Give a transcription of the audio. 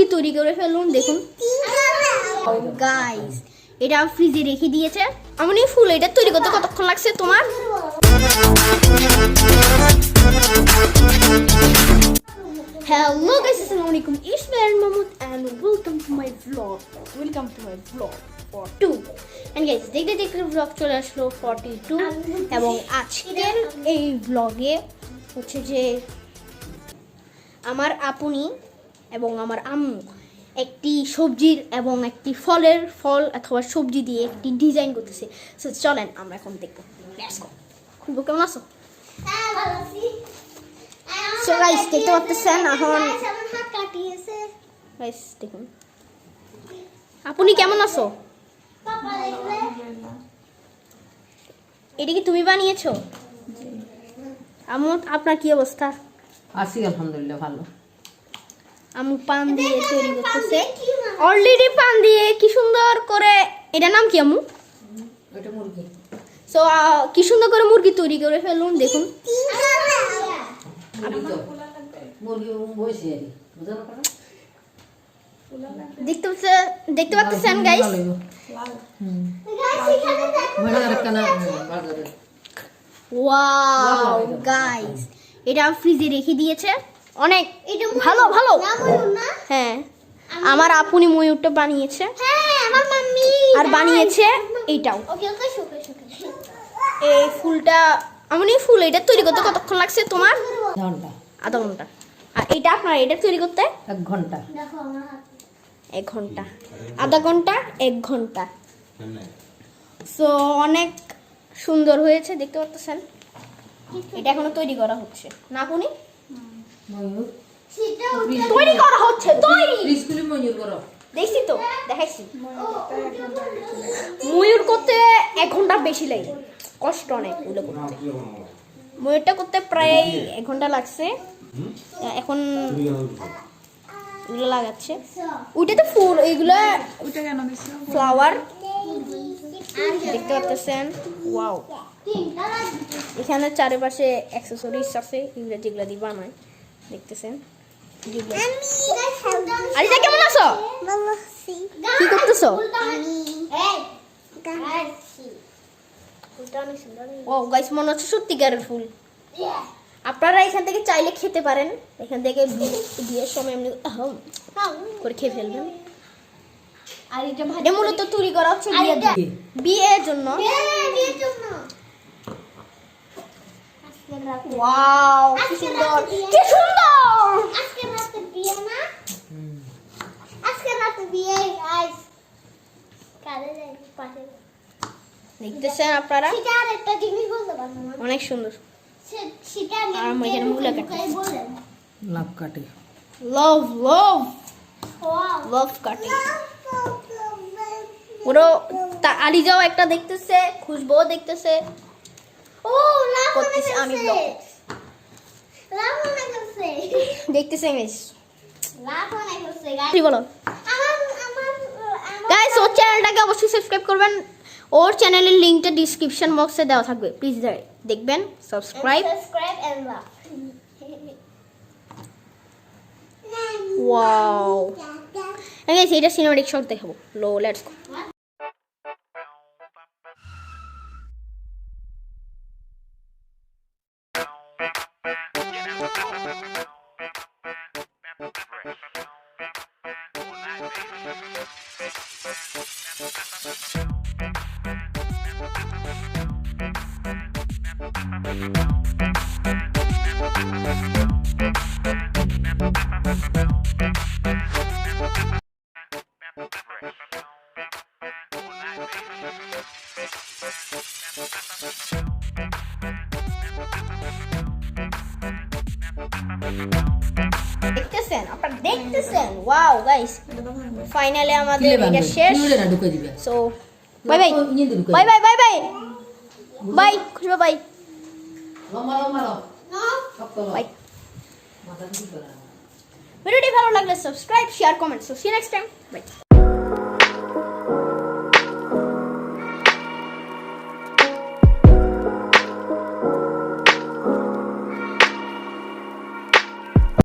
মুরগি তৈরি করে ফেলুন দেখুন। গাইস এটা ফ্রিজে রেখে দিয়েছে। এমনই ফুল এটা তৈরি করতে কতক্ষণ লাগছে তোমার? হ্যালো গাইস আসসালামু আলাইকুম। Me Mahmud and welcome to my blog welcome to my blog for to and guys দেখতে দেখতে ভ্লগ চলে আসলো ফর্টি টু এবং আজকের এই ভ্লগে হচ্ছে যে আমার আপনি এবং আমার আম্মু একটি সবজির এবং একটি ফলের ফল অথবা সবজি দিয়ে একটি ডিজাইন করতেছে। সো চলেন আমরা এখন দেখব। খুলবো কেমন আছো? So guys, দেখতে পাচ্ছেন এখন গাইস দেখুন। আপনি কেমন আছো? এটা কি তুমি বানিয়েছো? আমু আপনার কি অবস্থা? আছি আলহামদুলিল্লাহ ভালো। আমু পান দিয়ে তৈরি করতেছে। অলরেডি পান দিয়ে কি সুন্দর করে এটা নাম কি আমু সো কি সুন্দর করে মুরগি তৈরি করে ফেলুন দেখুন। দেখতে পাচ্ছে দেখতে পাচ্ছেন গাইস বাজার ওয়াও গাইস এটা ফ্রিজে রেখে দিয়েছে। অনেক ভালো ভালো। হ্যাঁ। আমার আপনি ময়ূরটা বানিয়েছে। আর বানিয়েছে এইটাও। এই ফুলটা এমনই ফুল এটা তৈরি করতে কতক্ষণ লাগছে তোমার? ঘণ্টা। আধা ঘণ্টা। আর এটা আপনার এটা তৈরি করতে? এক ঘণ্টা। এক ঘণ্টা। আধা ঘণ্টা এক ঘণ্টা। সো অনেক সুন্দর হয়েছে দেখতে পাচ্ছেন? এটা এখনও তৈরি করা হচ্ছে। না আপনি? ময়ূর। তৈরি করা হচ্ছে তৈরি! স্কুলে ময়ূর করো। দেখছি তো দেখাইছি। ময়ূর করতে এক ঘণ্টা বেশি লাগে। কষ্ট অনেক ওগুলো করতে। ময়ূরটা করতে প্রায় এক ঘণ্টা লাগছে। এখন এগুলো লাগাচ্ছে। ওইটা তো ফুল এগুলো ফ্লাওয়ার। দেখতে পাচ্ছেন ওয়াও। এখানে চারিপাশে অ্যাক্সেসরিজ আছে এগুলো যেগুলো দিয়ে বানায় দেখতেছেন? আরিজা কেমন আছো? কি করতেছো? ও গাইস মনে হচ্ছে সত্যিকারের ফুল। আপনারা এখান থেকে চাইলে খেতে পারেন। এখান থেকে বিয়ের সময় এমনি করে খেয়ে ফেলবেন। আর এটা মূলত তৈরি করা হচ্ছে বিয়ের জন্য। বিয়ের জন্য। ওয়াও কি সুন্দর। কি সুন্দর! দেখতেছেন আপনারা? অনেক সুন্দর। আর আমার এখানে মুলা কাটতেছে। লাভ কাটে। লাভ লাভ লাভ কাটে। ওরও আলিজাও একটা দেখতেছে খুশবুও দেখতেছে। করতেছে আমি ব্লগ দেখতেছে বলো। গাইস ওর চ্যানেলটাকে অবশ্যই সাবস্ক্রাইব করবেন। ওর চ্যানেলের লিংকটা ডিসক্রিপশন বক্সে দেওয়া থাকবে। প্লিজ দেখবেন সাবস্ক্রাইব ওয়াও গাইস এটা সিনেমাটিক শট দেখাবো। লো লেটস গো দেখতেছেন আপনারা দেখতেছেন ওয়াও গাইস ফাইনালি আমাদের কিলে এটা বাংলা শেষ কিলে না ঢুকে দিবে সো বাই বাই ইয়ে দিয়ে ঢুকে by bye bye bye bye খুশবা বাই লম্বা লম্বা লও শক্ত লও বাই মাথা দিয়ে করা ভিডিওটি ভালো লাগলে subscribe share comment so see next time bye